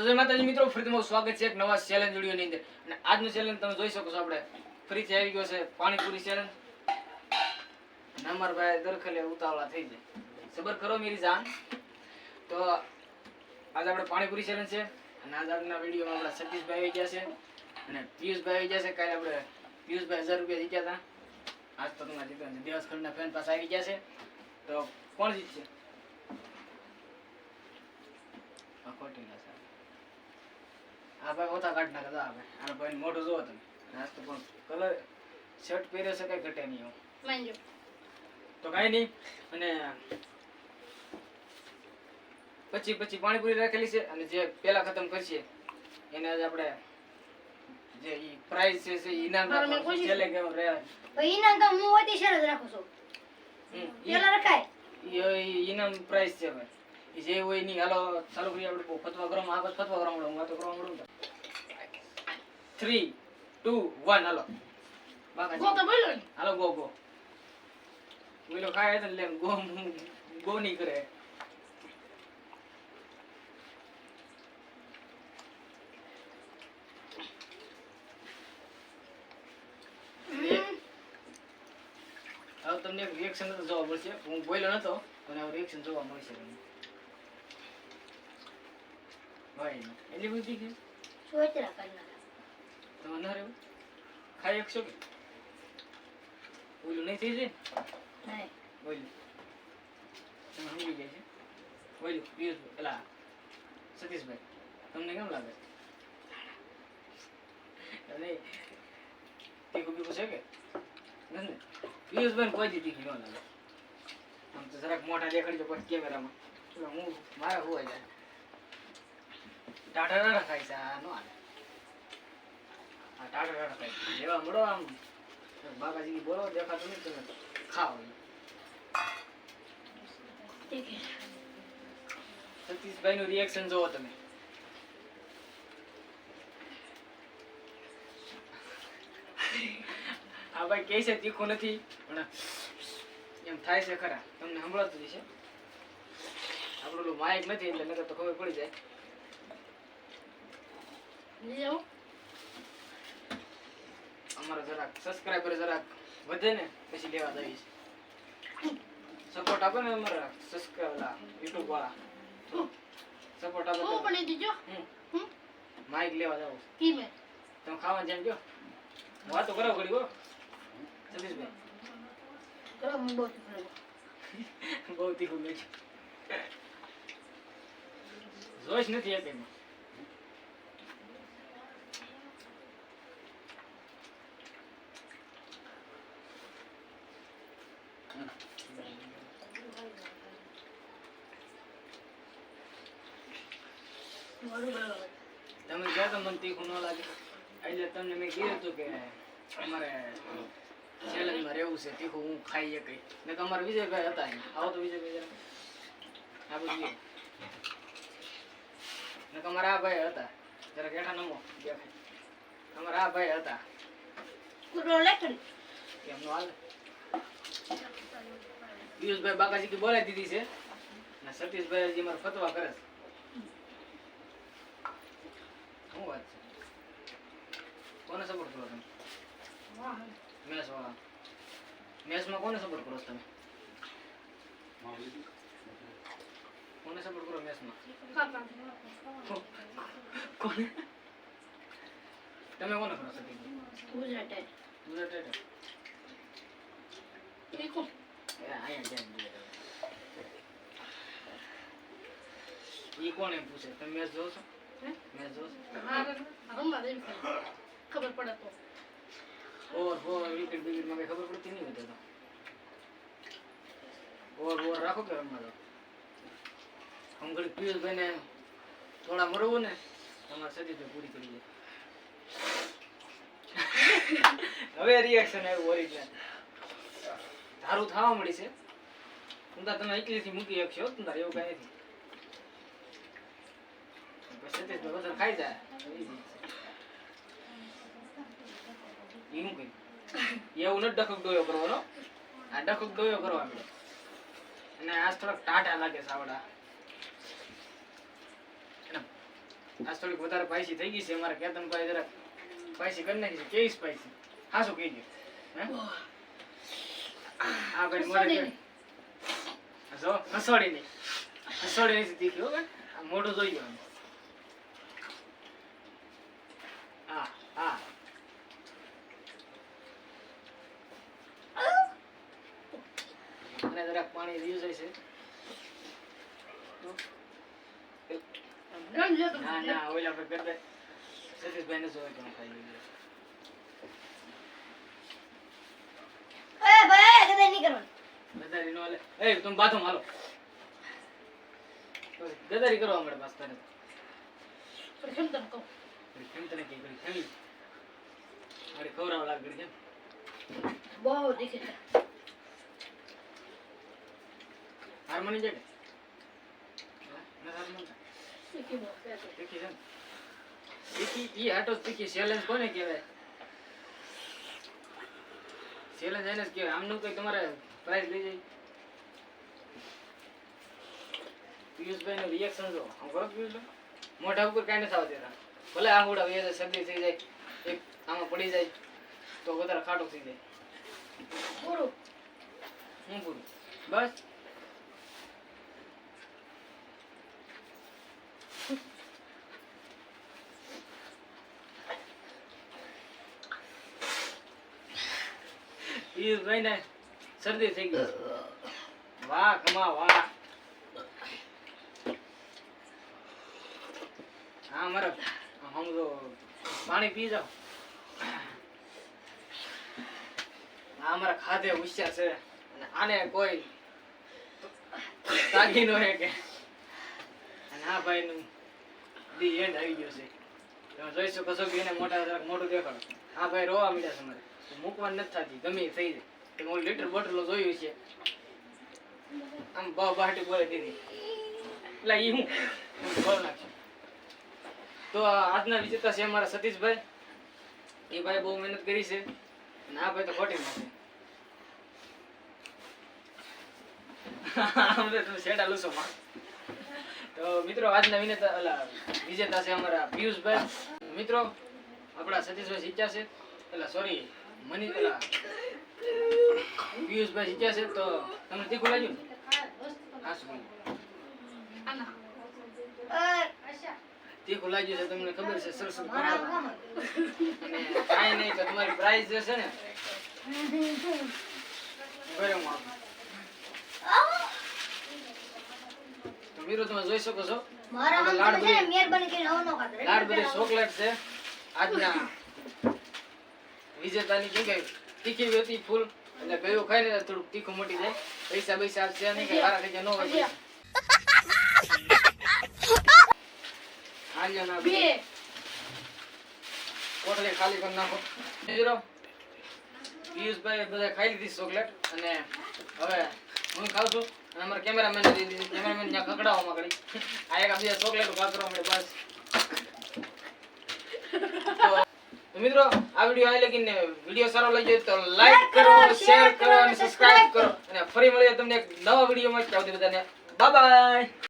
તો જય માતાજી મિત્રો ફરી તમારું સ્વાગત છે એક નવા ચેલેન્જ વિડીયોની અંદર. અને આજનું ચેલેન્જ તમે જોઈ શકો છો આપણે. ફરીથી આવી ગયો છે પાણીપુરી ચેલેન્જ નમર ભાઈ દરખલે ઉતાવળા થઈ જાય સબર કરો મેરી જાન. તો આજે આપણે પાણીપુરી ચેલેન્જ છે. અને આજ આજના વિડીયોમાં આપણા સતીશભાઈ આવી ગયા છે. અને પિયુષભાઈ આવી ગયા છે. કાલે આપણે પિયુષભાઈ હજાર રૂપિયા જીત્યા હતા. આજ તો તમારા જીત્યા દિવસ ખંડના ફેન પાસે આવી ગયા છે. તો કોણ જીતશે? ખોટી ના આ ભાઈ ઓછા કાઢ નાખે આ ભાઈ ભાઈ મોઢું જોવો તમે. આજ પણ કલર શર્ટ પહેર્યો છે કઈ ઘટે નહીં એવું. તો કાંઈ નહીં. અને પછી પછી પાણીપુરી રાખેલી છે અને જે પેલા ખતમ કરશે એને આજે આપણે જે ઈ પ્રાઇઝ છે છે ઇનામ રાખવાનું છેલ્લે કેમ રહે ભાઈ ઇનામ તો હું ઓતી શરત રાખું છું. પેલા રખાય. ઈ- ઇનામ પ્રાઇસ છે ભાઈ જે હોયની હાલો ચાલુ કરી આપણે ફતવા કરો આ બસ ફતવા કરો હું વાતો કરવા મળું થ્રી ટુ વન હાલો. ગો તો બોલો હાલો ગો ગો. બોલો ખાય તો લે ગો ગો નહીં કરે. હવે તમને રિએક્શન તો જોવા મળશે. હું બોલ્યો નતો હવે રિએક્શન જોવા મળશે તમને. ભાઈ એટલી બધી કે સોચરા કરી નાખે. તમે ન રહેવું ખાઈ શકશો કે બોલું નહીં થઈ જાય? નહીં. બોલ્યું તમે સમજી ગયા છે? પિયુષભાઈ પેલા સતીશભાઈ તમને કેમ લાગે? અને તીખું બીખું છે કે? નથી ને? કોઈ દી તીખી ન લાગે. આમ તો જરાક મોટા દેખાડજો પછી કેમેરામાં. હું મારા હોવા જાય? ટાટા ટાટા છે આ નો આ ટાટા ટાટા ખાય મળો આમ. બાબાજી બોલો દેખાતું નહીં તમે. ખાઓ. સતીશભાઈ નું રિએક્શન જોવો તમે. આ ભાઈ કે છે તીખું નથી પણ એમ થાય છે ખરા. તમને સંભળાતું છે આપણું ઓલું નથી એટલે નકર તો ખબર પડી જાય. જાઉં અમારો જરાક સબસ્ક્રાઇબર જરાક વધે ને પછી લેવા જઈએ સપોર્ટ આપો ને અમારા સબસ્ક્રાઇબર યુટ્યુબ વાળા. સપોર્ટ આપો તો પણ દીજો હમ. માઈક લેવા જાવ. કી મે તમે ખાવા જેમ જો. વાતો કરો ઘડી હો. સતીશભાઈ. કરો હું બહુ બહુ તીખું મેં જોઈશ નથી એમાં. તમે કહો તો મને તીખું ન લાગે. એટલે તમને મેં કીધું હતું કે અમારે ચેલેન્જમાં રહેવું છે તીખું હું ખાઈ શકઈ ને તો અમારા વિજયભાઈ હતા આવો તો વિજયભાઈ. આ બધું તમારા અમારા આ ભાઈ હતા. જરા કેઠા નમો દેખાય અમારા આ ભાઈ હતા. એમનો હાલ. પિયુષભાઈ બાકાજી કે બોલાવી દીધી છે. ને સતીશભાઈ હજી મારા ફતવા કરે છે. શું વાત છે કોને સપોર્ટ કરો તમે મેસ વાળા મેસમાં કોને સપોર્ટ કરો તમે કોને સપોર્ટ કરો મેસમાં કોને તમે કોને કરો સતીશભાઈ ગુજરાત ગુજરાત ઠીક એ એમ પૂછે તમે મેચ જોવો ઓવર ફોર વિકેટ વિકેટમાં કઈ ખબર પડતી નહીં હોતી તો ઓવર ઓવર રાખો કે રમવા પિયુષભાઈને થોડા મરવું ને તમારે સતીશભાઈ પૂરી કરી દે હવે રિએક્શન આવ્યું ઓરિજિનલ ધારું થવા મળી છે. તું તમે એકલીથી મૂકી શકશો, તું તારે એવું કઈ નથી. ખાઈ જાય. હું કઈ. એવું નથી ડખક ડોયો કરવાનો. આ ડખક ડોયો કરવાનો અને આ થોડાક ટાટા લાગે સાવડા. આ થોડીક વધારે પાયસી થઈ ગઈ છે. અમારા કેતનભાઈ જરાક પાયસી કરી નાખી છે. કેવી સ્પાઈસી હા? શું કહી હે ભાઈ. જો હસોડી નહીં. હસોડી નથી તીખી હો મોઢું જોઈ લો હા હા અને જરાક પાણી રહ્યું જાય છે. તો રંગ લેતો ના ના ઓલા પર કરતે સતીશભાઈ ને જોવે કે ખાઈ એ ભાઈ કદે નહીં કરવાનું. ગદારી નો એ તમે બાથરૂમ મારો ગદારી કરવા મળે પાછા તને પણ કેમ તને કહું કેમ તને કે કરી ખેલી મારી ખવરાવ લાગ ગઈ બહુ દેખે હાર્મોની છે છે? છે? મોઢા ઉપર કાંઈ નથી આવતી ભલે આંગુડા શરદી થઈ જાય. આમાં પડી જાય તો વધારે ખાટો થઈ જાય. પૂરું? હું પૂરું? બસ. પિયુષભાઈ ને શરદી થઈ ગઈ. વાહ કમા વાહ. હા મારા હમ તો પાણી પી જાઓ. આ અમારા ખાધે હોશિયાર છે. અને આને કોઈ તાકી નો હે કે અને આ ભાઈ નું દી એન્ડ આવી ગયો છે. તમે જોઈ શકો છો કે એને મોટા જરાક મોટું દેખાડો. આ ભાઈ રોવા મળ્યા છે મારે મૂકવા નથી થતી. ગમે એ થઈ જાય. તમે ઓલી લીટર બોટલો જોયું છે. આમ બા બાટી બોલે દીધી. એટલે ઈ હું? બોલ નાખશું તો આજના વિજેતા છે અમારા સતીશભાઈ. એ ભાઈ બહુ મહેનત કરી છે. આ ભાઈ તો ખોટી આમ તો લૂસો માં. તો મિત્રો, આજના વિનેતા, અલા, વિજેતા છે અમારા પિયુષભાઈ. મિત્રો, આપણા સતીશભાઈ જીત્યા છે. એટલે સોરી મની પેલા પિયુષભાઈ જીત્યા છે. તો તમને તીખું લાગ્યું? હા, શું બોલ્યું? આના તીખું લાગ્યું છે તમને ખબર છે સરસ અને કાંઈ નહીં તો તમારી પ્રાઇસ જે છે ને આપું તો તમે જોઈ શકો છો? મારા આપણે આમ લાડ તમે છે ને બધી- મહેરબાની કરીને આવું ન ખાતો. લાડ બધી ચોકલેટ છે આજના વિજેતાની કેમ કે તીખી હતી ફૂલ એટલે ગયું ખાઈ ને થોડુંક તીખું મટી જાય. પૈસા પૈસા આપશે નહીં કે વારા થઈ જાય ન બે. કોથળી ખાલી કરી નાખો. જીરો. પિયુષભાઈ બધા ખાઈ લીધી ચોકલેટ અને હવે હું ખાઉં છું અને અમારા કેમેરામેન કેમેરામેન ત્યાં ખકડાવવા માંગડી આ એક બીજા ચોકલેટ કાતરવા મળે બસ. તો તો મિત્રો આ વીડિયો આવી લગીને વીડિયો સારો લાગ્યો તો લાઈક કરો શેર કરો અને સબસ્ક્રાઇબ કરો. અને ફરી મળીએ તમને એક નવા વિડીયોમાં. ત્યાં બધાને. Bye bye